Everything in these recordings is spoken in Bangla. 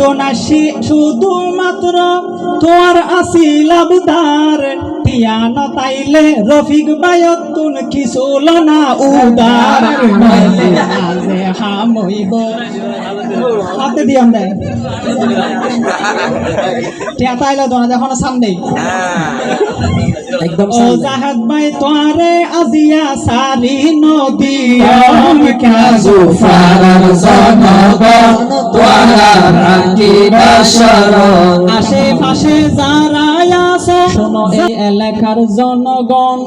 সর্বনাশী শুধুমাত্র তোর আসি আবদার। তাইলে রফিক বায়তুন খিসুল না উদার আজে হামইব হাতে দিয়াম দেয় টিয়া তাইলে সামনেই একদম জাহাদ ভাই তোরে আজিয়া সারি নদী। কাজু ফারার জনগণ তোরা আশেপাশে যারা এই এলাকার জনগণ।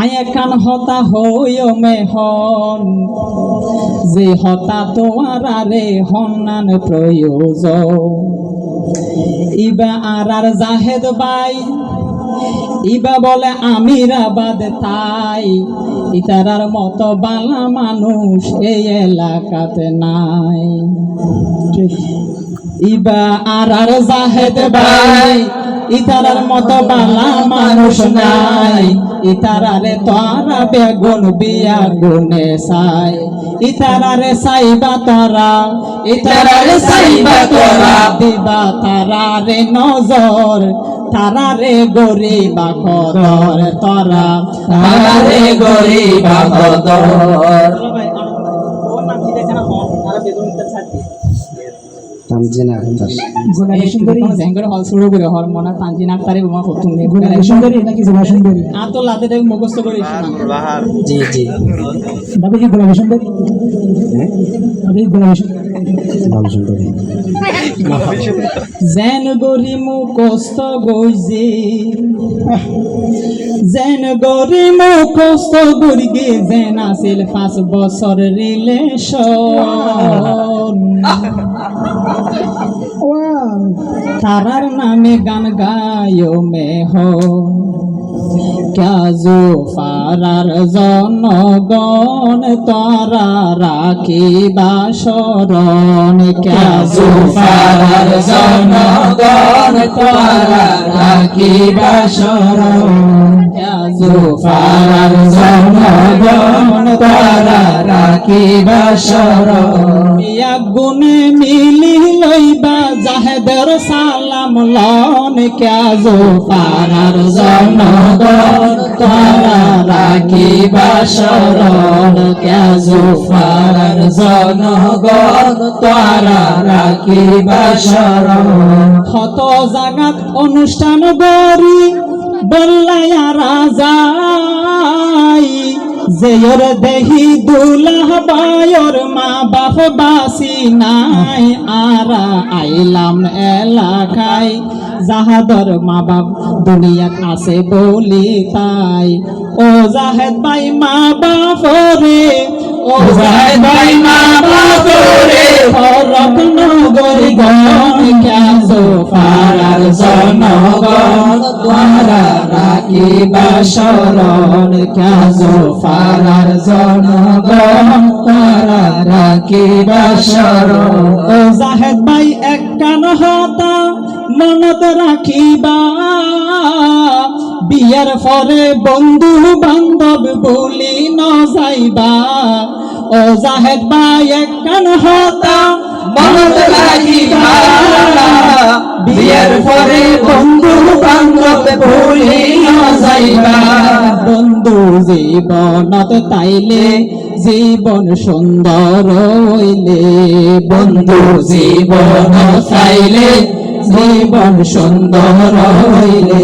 আয় কান হতা হইও মেহন। যে হতা তোমার রে হন্নান প্রয়োজন। ইবা আর আর জাহেদ ভাই, ইবা বলে আমিরাবাদ তাই। ইতারার মতো বালা মানুষ এই এলাকাতে নাই। ইবা আর আর জাহেদ ভাই ইতারার মতো বালা মানুষ নাই। ইতারারে তোরা বেগুন বিয়া গুনে সাই ইতারারে সাইবা তোরা, ইতারারে সাইবা তোরা। দিবা তারারে নজর, তারারে গরিবা কদর তোরা। তারে গরিবা কদর। তামজিনা আক্তার সুন্দরী জেঙ্গর হল শুরু করে হর মনা তানজিন আক্তারে উমা হতুম নে সুন্দরী নাকি জবা সুন্দরী আ তো লাতে দেখ মুখস্থ করিস না। জি জি। বাবা কি গোলাপী সুন্দরী বাবা কি সুন্দরী ভালো সুন্দরী যেন গরি মুখস্থ গইজি যেন গরি মুখস্থ গরিগে যেন আছিল পাঁচ বছর রিলেশন তারার নামে গান গায়ো মেহ। ক্যাজো ফারার জনগণ তারা রাখিবা শরণ। ক্যাজো ফারার জনগণ তোরা রাখিবা শরণ। ক্যাজো ফারার জনগণ তোরা রাখিবা শরণ। গুনে মিলি লইবা জাহেদের সালাম লন ক্যাজো ফারার জনগণ? তোরা রাখিবা শরণ ক্যাজু ফারার জনগণ? তোরা রাখিবা শরণ। ক্ষত জাগাত অনুষ্ঠান গরি বল্লায়া রাজাই। জেয়র দেহি দুলাহ বায়র মা বাপ বাসি নাই, আরা আইলাম এলাকায়। জাহাদর মা বাপ দুনিয়াত আছে বলি তাই ও জাহেদ ভাই মা বাপ রে শরণ ক্যাজু ফারার জনগণ তোরা রাখিবা শরণ জাহেদ ভাই এক কান মনত রাখিবা। বিয়ার পরে বন্ধু বান্ধব বলি ন যাইবা ও জাহেদ ভাই, এক হতা মনত রাখিবা বিয়ের পরে বন্ধু বান্ধব ভুলি যাইবা। বন্ধু জীবনত তাইলে জীবন সুন্দর হইলে। বন্ধু জীবন চাইলে জীবন সুন্দর হইলে।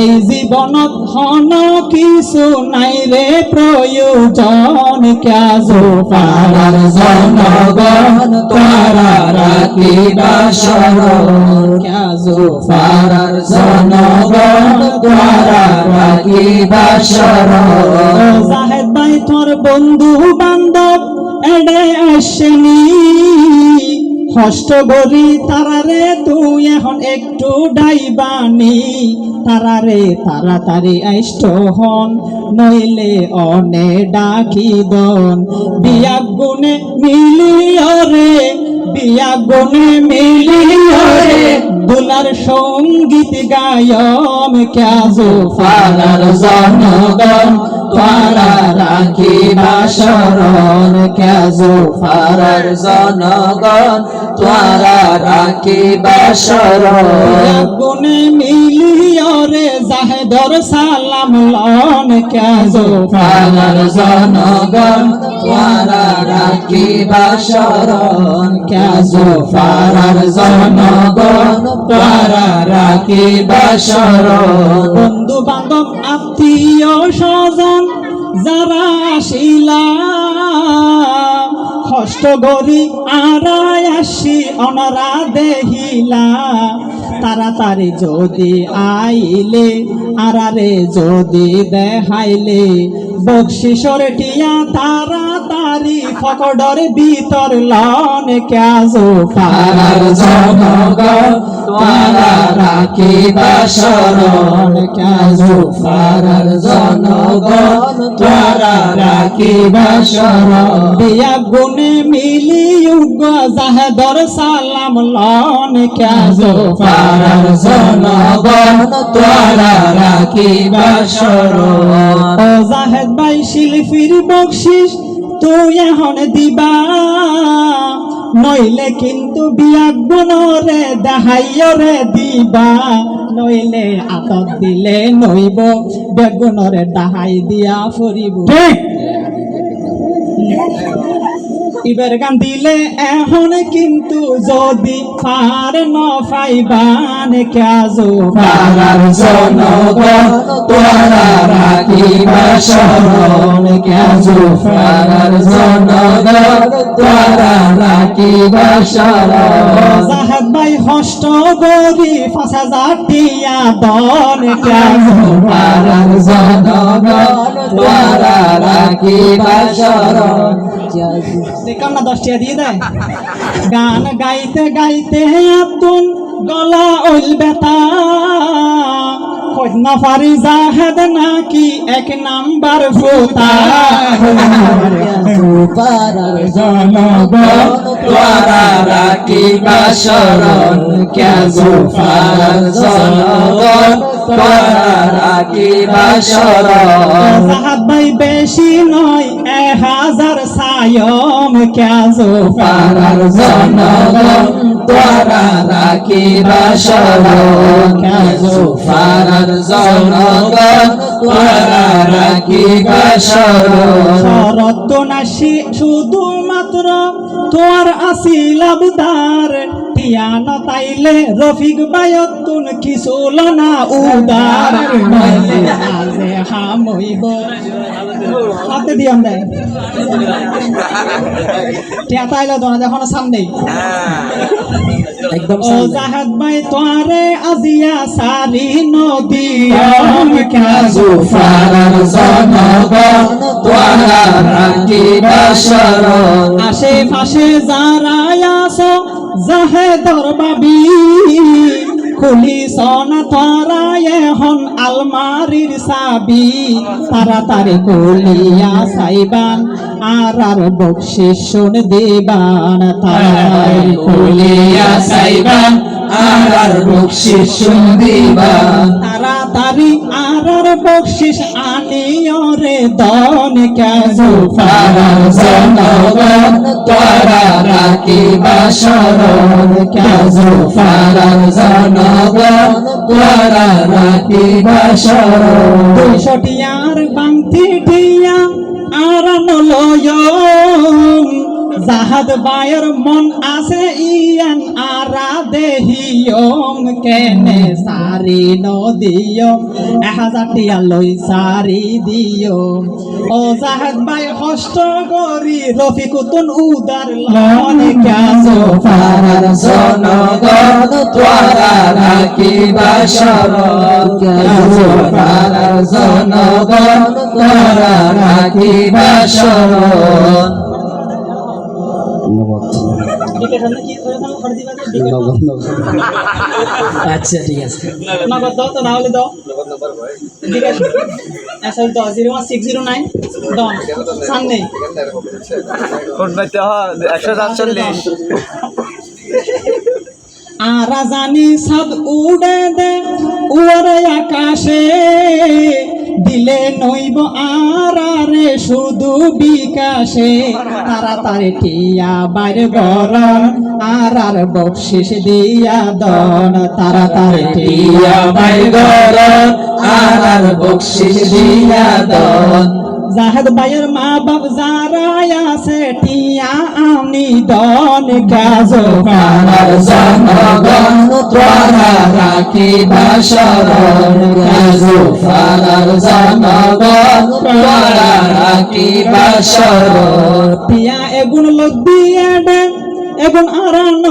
এই জীবনত ধন কিছু নাই রে প্রয়োজন ক্যাজো পাড়ার জনগণ তোরা রাখিবা শরণ। ক্যাজো পাড়ার জনগণ তোরা রাখিবা শরণ। জাহেদ ভাই তোর বন্ধু বান্ধব এডে আসেনি। হষ্ট গরি তারারে, তুই এখন একটু ডাইবানি। তারারে তাড়াতাড়ি আইষ্ট হন, নইলে অনে ডাকি দন। বিয়া গুনে মিলিও রে, বিয়া গুনে মিলিও রে। দুলার সংগীত গায়ম ক্যাজো পাড়ার জনগণ। তোরা রাখিবা শরণ কেজো ফারার জনগণ। তোরা রাখিবা শরণ। গুনে মিলিয়রে জাহেদর সালাম লন কাজো পাড়ার জনগণ তোরা রাখিবা শরণ। কাজু পাড়ার জনগণ তোরা রাখিবা শরণ। বন্ধু বান্ধব আত্মীয় স্বজন যারা আসিলা, কষ্ট গরি আরাই আসি অনরা দেহিলা। তাড়াতাড়ি যদি আইলে আরারে যদি দেখাইলে বকশিসর টিয়া তাড়াতাড়ি ফকডর ভিতর লন কাজো পাড়ার জনগণ তোরা রাখিবা শরণ কাজু পাড়ার জনগণ তোরা রাখিবা শরণ। বিয়া গুনে মিলি উগ জাহেদর সালাম লন কাজো পাড়ার জনগণ তোরা রাখিবা শরণ। ও ভাই ফির বকশিস, তুই এখন দিবা। নইলে কিন্তু বিয়া গুণরে দেহাইয়রে দিবা। নইলে আতত দিলে নইব, বেগুনরে দাহাই দিয়া ফুরিব। ঠিক। ইবের গান দিলে এখন কিন্তু যদি পার ন পাইবান কাজো পাড়ার জনগণ তোরা রাখিবা শরণ কাজু পাড়ার জনগণ তোরা রাখিবা শরণ। জাহাদ ভাই হষ্ট গরি পাঁচ হাজার টিয়া দন কাজো জনগণ তোরা রাখিবা শরণ। দেখলাম না দশ দিয়ে দেয়? গান গাইতে গাইতে আতুন গলা ওইল বেতা কন্যা ফারি জাহেদ নাকি এক নাম্বার ফোতা তোরা জনগণ রাখিবা শরণ। জাহাদ ভাই বেশি নয় এ হাজার সায়ম কাজো পারার জনগণ দ্বারা রাখিবা শরণ কাজু পারার জনগণ দ্বারা রাখিবা শরণ শরত নাসি, শুধুমাত্র তোর আসিল আবদার টিয়ান তাইলে রফিক বায়তুন কিসুল না উদার। আজে হামইব হাতে দিয়ন দেয় টিয়া তাইলে দোনা দেখো সামনে একদম জাহাদ ভাই তোরে আজিয়া সারি নদী। কাজু পাড়ার জনগণ তোরা রাখিবা শরণ আশে পাশে যারা আছো যাহে দরবাবি খুলি সনা তোরা এখন আলমারির সাবি তাড়াতাড়ি খুলিয়া সাইবান আর আর বকশিস শুন দিবান তাড়াতাড়ি খুলিয়া সাইবান আর আর বকশিস শুনদিবান তাড়াতাড়ি আর আর বকশিস আনিও রে দন কাজু পাড়ার জনগণ তোরা রাখিবা শরণ কাজু পাড়ার জনগণ তোরা রাখিবা শরণ। দুইশো টিয়ার বাংতি আর নলয় জাহাদ বায়র মন আছে, ইয়ান আরা দেহিয়ম কেনে সারি নদিয়। এক হাজার টিয়া লই সারি দিও ও জাহাদ বাই কষ্ট করি, রফিকুতুন উদার লন কাজো পাড়ার জনগণ তোরা রাখিবা শরণ কাজু পাড়ার জনগণ তোরা রাখিবা শরণ। আচ্ছা ঠিক আছে। নগদ দাও তো নাহলে দাও। ঠিক আছে। দাও। Zero one six zero nine সামনে। কোন হয় একশো সাতচল্লিশ। আরা জানি সাদ উড়ে দে উড়ে আকাশে। দিলে নইব আরারে শুধু বিকাশে। তাড়াতাড়ি টিয়া বাইরে গরম আর আর বকশিস দিয়া দন। তাড়াতাড়ি টিয়া বাইরে গরন আর আর বকশিস দিয়া দন। জাহেদ ভাইয়ের মা বাপ যারা আছে, টিয়া আমি দন কাজো আমার জনগণ তোরা রাখিবা শরণ কাজু ফারার জনগণ তোরা রাখিবা শরণ। টিয়া এগুন লোক দিয়ে এবং আরান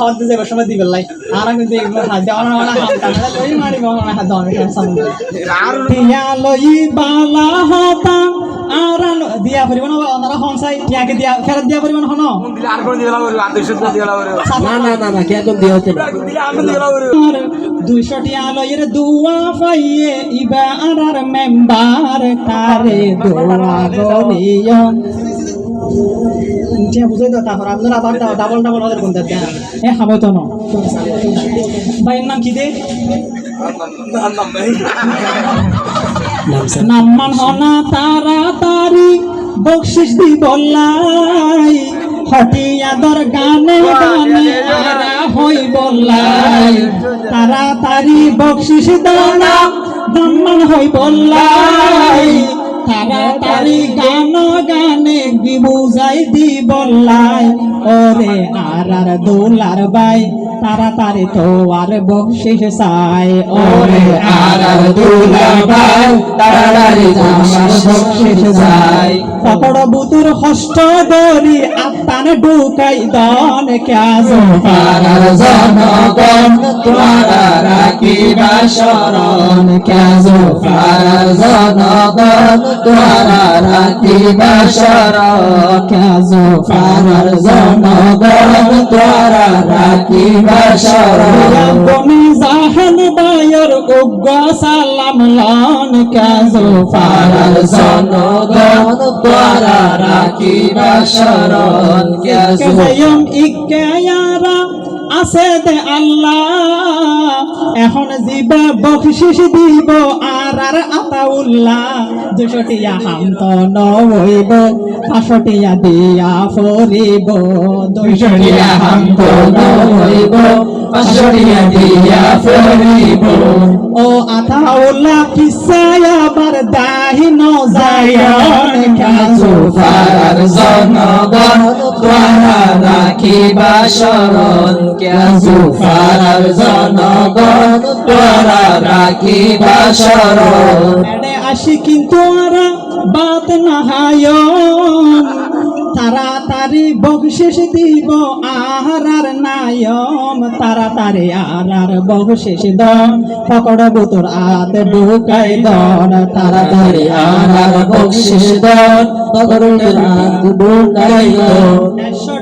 আর আর হাত দিতে সময় দিবে লাই আর আমি দেখ হাত দেওয়া না না হাত কাটা লই মারি বাবা না হাত দাও আমি সামনে লই বালা হতা আর দিয়া পরিব না ওনারা হনসাই টিয়াকে দিয়া ফেরত দিয়া পরিব না হন না না না না কে কোন দিয়ে আর দুইশো টিয়া লইয়ের দুয়া পাইয়ে ইবা আর মেম্বার তারে দোয়া গলিয় ডাবল ডাবল কি দে? হনা তাড়াতাড়ি বকশিস দি বললাই হটিয়াদর গানে গানে হই বললাই তাড়াতাড়ি বকশিস দানা দাম্মান হই বললাই তাড়াতাড়ি গান গানে বুঝাই দি বললাই ওরে আর আর দোলার বাই, তাড়াতাড়ি তো আর বকশিস চাই। ওরে আর আর দুলা ভাই তাড়াতাড়ি আমার বকশিস যাই পকড় বুতুর হস্ত দরি আত্মান ঢুকাই দন ক্যাজ। পারার জনগণ রাখিবা শরণ কেজো জনগণ তোরা রাখিবা শরণ কেজো জনগণ তোরা রাখিবা শরণ। বনি জাহান বায়র উগ্র সালাম লন ক্যাজ পারার জনগণ তোরা রাখিবা শরণ। কেজো। ইকেয়ারা আছে দে আল্লাহ এখন জিবা বকশিস দিব, আর আর আতাউল্লাহ, দুশোটিয়া হান্ত নইব, পাঁচশোটিয়া দিয়া ফরিব দুইশরিয়া হামত নইব পাঁচশরিয়া দিয়া ফরিব ও আতাউল্লাহ, কিসায় আবার দাহি নজায়ন কাজু ফারার জনগণ তোরা রাখিবা শরণ কাজু ফারার জনগণ তোরা রাখিবা শরণ আসি কিন্তু নাহায় তাড়াতাড়ি বকশেষ দিব আর নায়ম। তাড়াতাড়ি আর আর বকশেষ দন পকড় বুতর আত ঢুকাই দন তাড়াতাড়ি তারে আর বকশিস দন তগরুল আত বুকাইও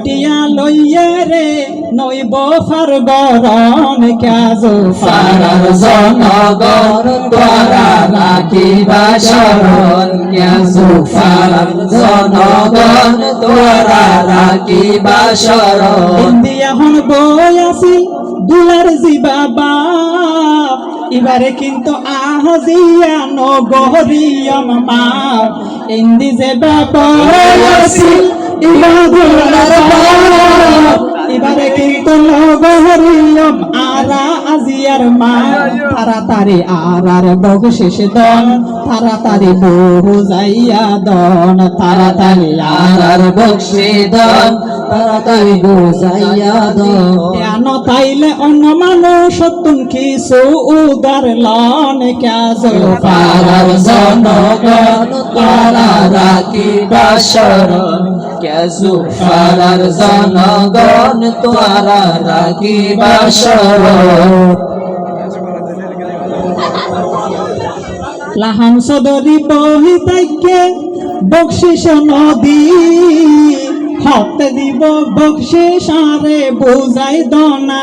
দন লইয়া রে নইব ফার গরম কাজু ফারার জনগণ তোরা রাখিবা শরণ কাজু ফারার জনগণ তোরা রাখিবা শরণ। হিন্দি এখন বই আছিল দুলার জি বাবা এবারে কিন্তু আহজিয়া নগরিয়ম মা হিন্দি যে বাবা এবার বাপ। এবারে কিন্তু নগরিয়ম আরা আজিয়ার মা তাড়াতাড়ি দন। তাড়াতাড়ি বহু যাইয়া দন। তাড়াতাড়ি দন। তাড়াতাড়ি বুঝাইয়া দন। কেন তাইলে অন্য মানুষ তুম কিছু উদার লন। কাজ পারার জনগণ পারার জনগণ তোরা রাখিবা শরণ লাহান সদরি বহি তাইকে বকশিস নদী। হতে দিব বকশিস আরে বুঝাই দনা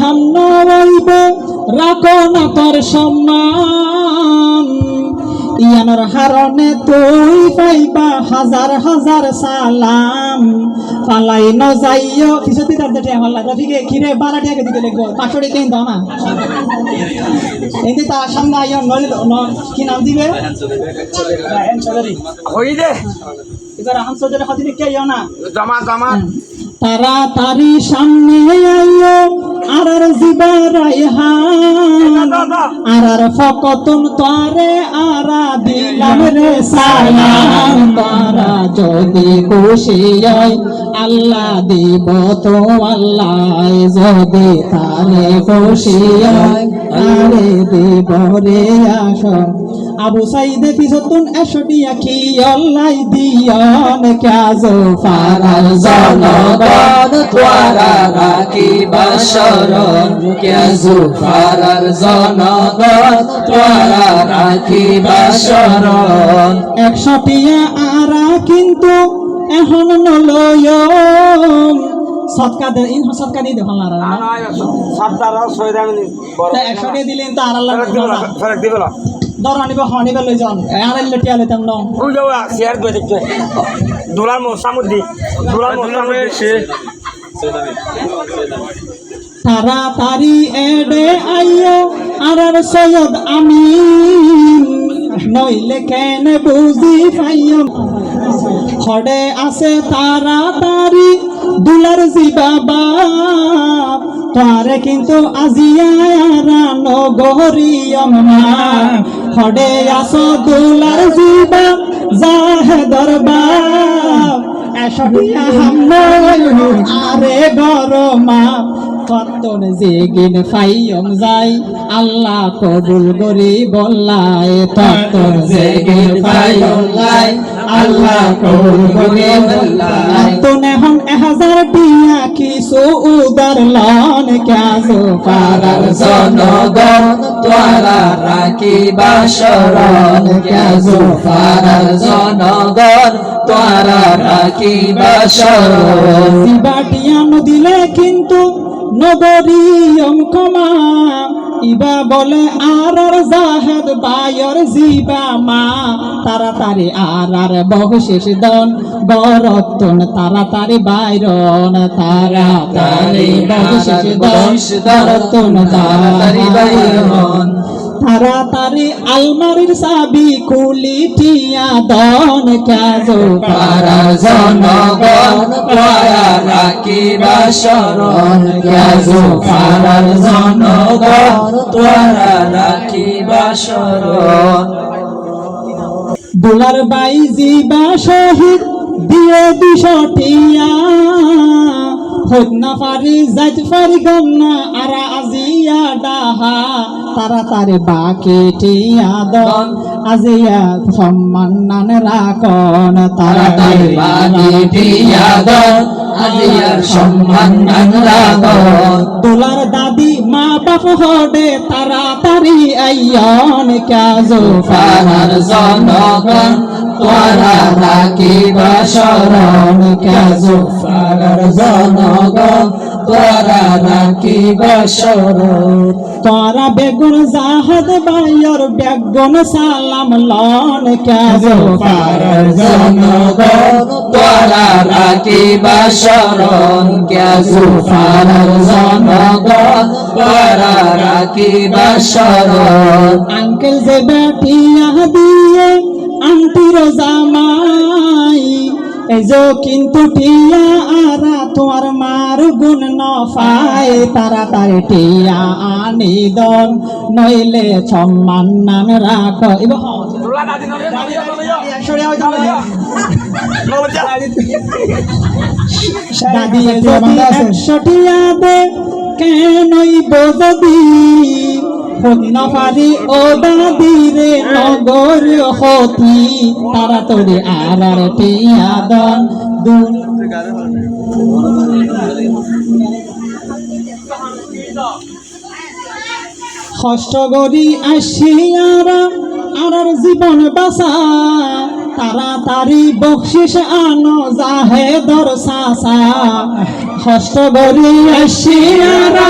হাম নইব রাখো না তোর সম্মান। ইয়ানোর হারণে তুই পাইবা হাজার হাজার সালাম। ফালাই ন যাইও। পিছতে তার দেটে আমার লাগা? ঠিক খিরে বারা টাকা দিতে লাগবো পাঁচশো টাকা কিন্তু না। এতে তার সামনে আইও ন- কি নাম দিবে? হই দে। এবার আহম চৌধুরী হদিনে কে ইও না। জমা জমা। তাড়াতাড়ি সামনে আইও। আর আর জিবা রাইহান আর আর ফকতুন তোরে আরা দিলাম রে সালাম। তারা যদি খুশি হয় আল্লাহ দিব তো আল্লাহ। যদি তারে খুশি হয় আরে দিব রে আস আবু সাইদে পিছতুন এসটিয়া কি অল্লাই দিয়ন কাজো ফারার জনগণ। তোরা রাখিবা শরণ কেজু ফারার জনগণ তোরা রাখিবা শরণ একশটিয়া আরা কিন্তু এখন নলয়ম। সৎকা দে ইন সৎকা দিয়ে দেখুন আর। সাতটার ছয় দাম একশো দিয়ে দিলেন তো আর আল্লাহ ফেরক দিবে না দর আনিব হনিব লই যান আর আল্লাহ টিয়া ন। ওই যাও শেয়ার করে দেখতে দোলার মো সামুদ্দি দোলার মো সামুদ্দি তাড়াতাড়ি এডে আইও আর সৈয়দ আমি নইলে কেন বুঝি পাইও? খড়ে আছে তাড়াতাড়ি দুলার জি বাবা। তারে কিন্তু আজিয়ারা নগরিয়ম মা খড়ে আছো দুলার জিবা জাহে দরবার। আরে গরমা কতন জেগিন ফাইয়ম যাই, আল্লাহ কবুল করি বললাই ততন জেগিন ফাইয়ম যাই, আল্লাহ কবুল করি বললাই তুন এখন এহাজার টিয়া কিছু উদার লন কাজু পারার জনগণ তোরা রাখিবা শরণ কেজু ফারার জনগণ তোরা রাখিবা শরণ। দিবাটিয়া নদিলে কিন্তু নগরীয়ম কমা ইবা বলে আর আর জাহেদ বায়র জিবা মা। তাড়াতাড়ি আর আর বহশেষ দন বরতন তাড়াতাড়ি বাইরন তাড়াতাড়ি বহশেষ দন বরতন তাড়াতাড়ি বাইরন। তাড়াতাড়ি আলমারির চাবি খুলি, টিয়া দন কাজো পারার জনগণ তোরা রাখিবা শরণ। কেজু ফারার জনগণ তোরা রাখিবা শরণ। দুলার বাই জিবা শহীদ দিয়ে দুশটিয়া হইত না পারি যাইত পারি গন্না আরা আজিয়া ডাহা। তাড়াতাড়ি বাকি টিয়া দন আজিয়া সম্মান নান রাখন তাড়াতাড়ি বাড়ি দিয়া দন আজিয়ার সম্মান নান রাগন দুলার দাদি মা বাপ হডে তাড়াতাড়ি আইয়ন কাজো ফারার জনগণ তোরা রাখিবা শরণ কেজু ফারার জনগণ তোরা রাখিবা শরণ তোরা বেগুন জাহাদ বাইর বেগুন সালাম লন কাজো জনগণ তোরা রাখিবা শরণ কেজু জনগণ তোরা শরণ আঙ্কেল যে বেটিয়া দিয়ে আন্টির জামাই যে কিন্তু টিয়া আরা তোমার মার গুণ নফাই তাড়াতাড়ি টিয়া আনি দন নইলে সম্মান নাম রাখ। দাদি একশো টিয়া দে কেনই বদদি পারি ও দাদি রে নগর ক্ষতি তাড়াতাড়ি আর আর টিয়া দন। দুল কষ্ট করি আসিয়ারা আর জীবন বাসা, তাড়াতাড়ি বকশিস আনো যাহে দর সাসা। কষ্ট আসিয়ারা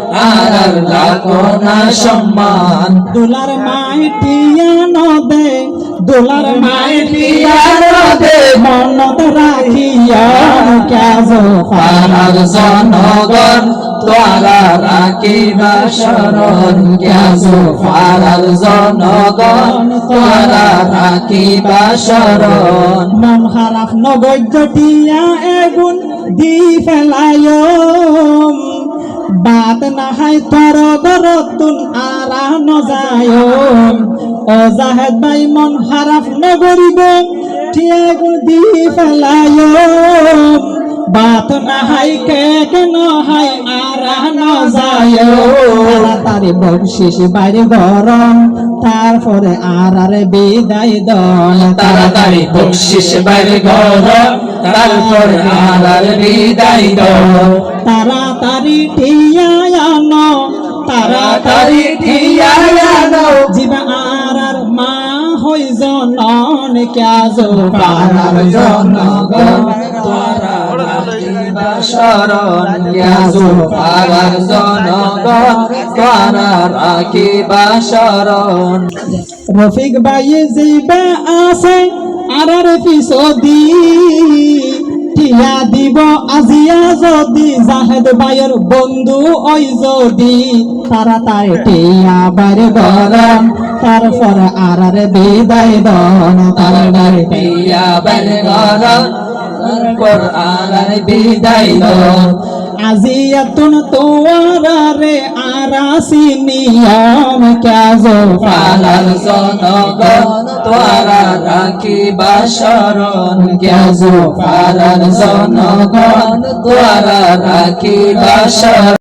আর রাখো না সম্মান। দোলার মাইটিয়া নদে দোলার মাইটিয়া নদে মনত রাখিয়া কাজো পাড়ার জনগণ তোরা রাখিবা শরণ। গ্যাজো পাড়ার জনগণ তোরা রাখিবা শরণ। মন খারাপ নবজ্যটিয়া এগুন দি ফেলায় বাত নাহাই তর দরতুন আরা নজায়ো ও জাহেদ ভাই মন খারাপ নগরিব ঠিয়াগুল দি ফেলায়। বাত নাহাই কে কে হাই আরা নজায় তারি বংশিস বাইরে গরম তারপরে আর আর বিদায় দন। তাড়াতাড়ি বকশিস বাইরে ঘর। তারপর আর আর বিদায় দাও তাড়াতাড়ি টিয়ায়ান তাড়াতাড়ি টিয়ায়ান জীবা আর আর মা হই জনন ক্যাজ। পাড়ার জনগণ তোরা তোরা রফিক ভাই জিবা আছে আর আর পিছদি। টিয়া দিব আজিয়া যদি, জাহেদ ভাইয়ের বন্ধু ওই যদি। তাড়াতাড়ি টিয়া বাড়ি গরম, তারপর আর বিদায় দন। তাড়াতাড়ি পিয়া বাইরে ঘর তারপর আর আর বিদায় দাও আজিয়াতুন তোয়ারে আরাসি নিয়ম কাজো পালার সনগ তোয়ারা রাখি বাসরণ কাজো। পালার সনগ তোয়ারা রাখি শরণ